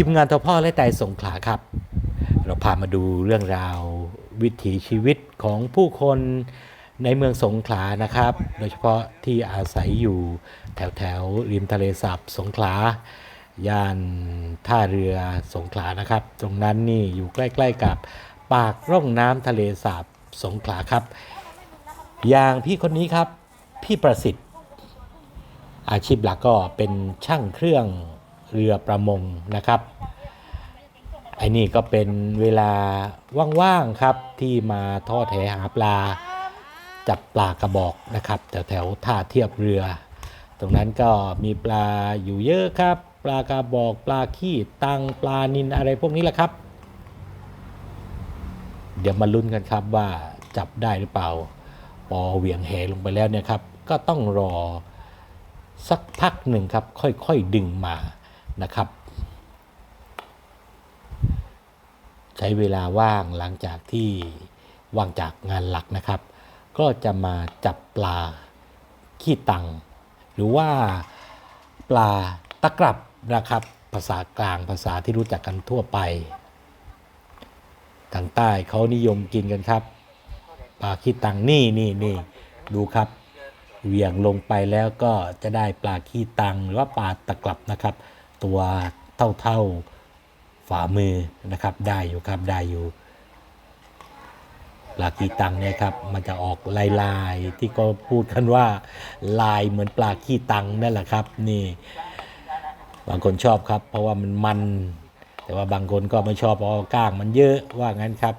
ทีมงานทอพ่อและไตสงขลาครับ เราพามาดูเรื่องราววิถีชีวิตของผู้คนในเมืองสงขลานะครับ โดยเฉพาะที่อาศัยอยู่แถวแถวริมทะเลสาบสงขลาย่านท่าเรือสงขลานะครับ ตรงนั้นนี่อยู่ใกล้ ๆ กับปากร่องน้ำทะเลสาบสงขลาครับ อย่างพี่คนนี้ครับ พี่ประสิทธิ์ อาชีพหลักก็เป็นช่างเครื่อง เรือประมงนะครับไอ้นี่ก็เป็นเวลาว่างๆครับที่มาทอดแหหาปลา จับปลากระบอกนะครับแถวแถวท่าเทียบเรือ ตรงนั้นก็มีปลาอยู่เยอะครับ ปลากระบอกปลาขี้ตังปลานินอะไรพวกนี้แหละครับ เดี๋ยวมาลุ้นกันครับว่าจับได้หรือเปล่าพอเหวี่ยงแหลงไปแล้วเนี่ยครับ ก็ต้องรอสักพักหนึ่งครับค่อยๆดึงมา นะครับ ใช้เวลาว่างหลังจากที่ว่างจากงานหลักนะครับ ก็จะมาจับปลาขี้ตัง หรือว่าปลาตะกรับนะครับ ภาษากลางภาษาที่รู้จักกันทั่วไปทางใต้เขานิยมกินกันครับปลาขี้ตังนี่นี่นี่ดูครับเหวี่ยงลงไปแล้วก็จะได้ปลาขี้ตังหรือว่าปลาตะกลับนะครับ ตัวเท่าๆฝ่ามือนะครับ ได้อยู่ครับได้อยู่ปลาขี้ตังเนี่ยครับมันจะออกลายลายๆที่ก็พูดกันว่าลายเหมือนปลาขี้ตังนั่นแหละครับ นี่ บางคนชอบครับ เพราะว่ามันมัน แต่ว่าบางคนก็ไม่ชอบเพราะก้างมันเยอะว่างั้นครับ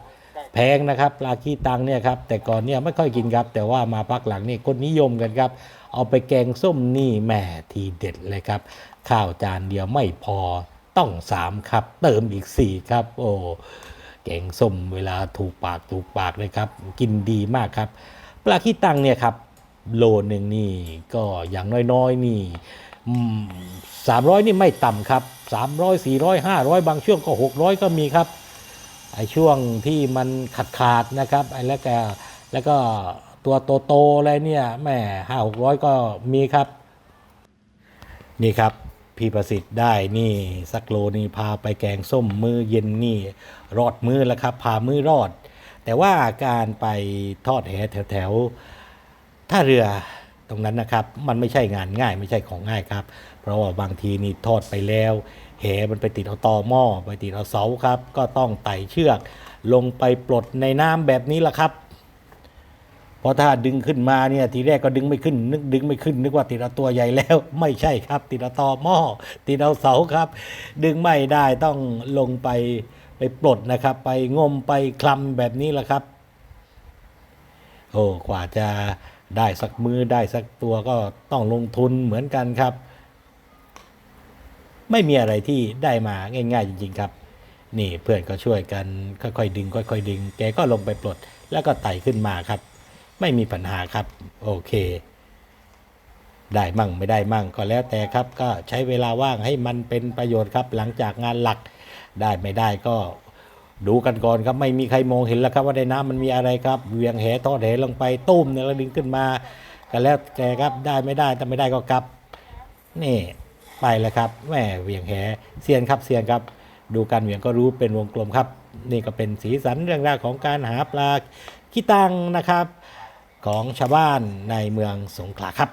แพงนะครับปลาขี้ตังเนี่ยครับแต่ก่อนเนี่ยไม่ค่อยกินครับ แต่ว่ามาพักหลังนี่คนนิยมกันครับ เอาไปแกงส้มนี่แหม่ทีเด็ดเลยครับ ข้าวจานเดียวไม่พอต้องสามครับ เติมอีกสี่ครับ โอ้แกงส้มเวลาถูกปากถูกปากเลยครับ กินดีมากครับ ปลาขี้ตังเนี่ยครับโลหนึ่งนี่ก็อย่างน้อยๆนี่สามร้อยนี่ไม่ต่ำครับสามร้อยสี่ร้อยห้าร้อยบางช่วงก็หกร้อยก็มีครับ ไอ้ช่วงที่มันขาดขาดนะครับไอ้แล้วก็แล้วก็ตัวโตๆอะไรเนี่ยแม่ห้าหกร้อยก็มีครับ นี่ครับพี่ประสิทธิ์ได้นี่สักโลนี่พาไปแกงส้มมือเย็นนี่ รอดมือแล้วครับ พามือรอด แต่ว่าการไปทอดแหแถวๆท่าเรือ ตรงนั้นนะครับ มันไม่ใช่งานง่ายไม่ใช่ของง่ายครับ เพราะว่าบางทีนี่ทอดไปแล้วแหมันไปติดเอาตอหม้อไปติดเอาเสาครับ ก็ต้องไต่เชือก ลงไปปลดในน้ำแบบนี้แหละครับเพราะถ้าดึงขึ้นมาเนี่ยทีแรกก็ดึงไม่ขึ้น นึกดึงไม่ขึ้น นึกว่าติดเอาตัวใหญ่แล้ว ไม่ใช่ครับ ติดเอาตอหม้อติดเอาเสาครับ ดึงไม่ได้ต้องลงไปไปปลดนะครับ ไปงมไปคลำแบบนี้แหละครับ โอ้กว่าจะ ได้สักมือได้สักตัวก็ต้องลงทุนเหมือนกันครับ ไม่มีอะไรที่ได้มาง่าย ๆ จริง ๆ ครับ นี่เพื่อนก็ช่วยกันค่อยๆดึง ค่อย ๆ ดึง แกก็ลงไปปลด แล้วก็ไต่ขึ้นมาครับ ไม่มีปัญหาครับ โอเค ได้มั่งไม่ได้มั่งก็แล้วแต่ครับ ก็ใช้เวลาว่างให้มันเป็นประโยชน์ครับ หลังจากงานหลักได้ไม่ได้ก็ ดูกันก่อนครับไม่มีใครมองเห็นแล้วครับว่าในน้ำมันมีอะไรครับเวียงแหทอดแหลงไปตุ้มเนี่ยแล้วดึงขึ้นมาก็แล้วแต่ครับได้ไม่ได้ถ้าไม่ได้ก็กลับ นี่ไปแล้วครับแม่เวียงแหเซียนครับเซียนครับ ดูการเวียงก็รู้เป็นวงกลมครับ นี่ก็เป็นสีสันเรื่องราวของการหาปลาขี้ตังนะครับ ของชาวบ้านในเมืองสงขลาครับ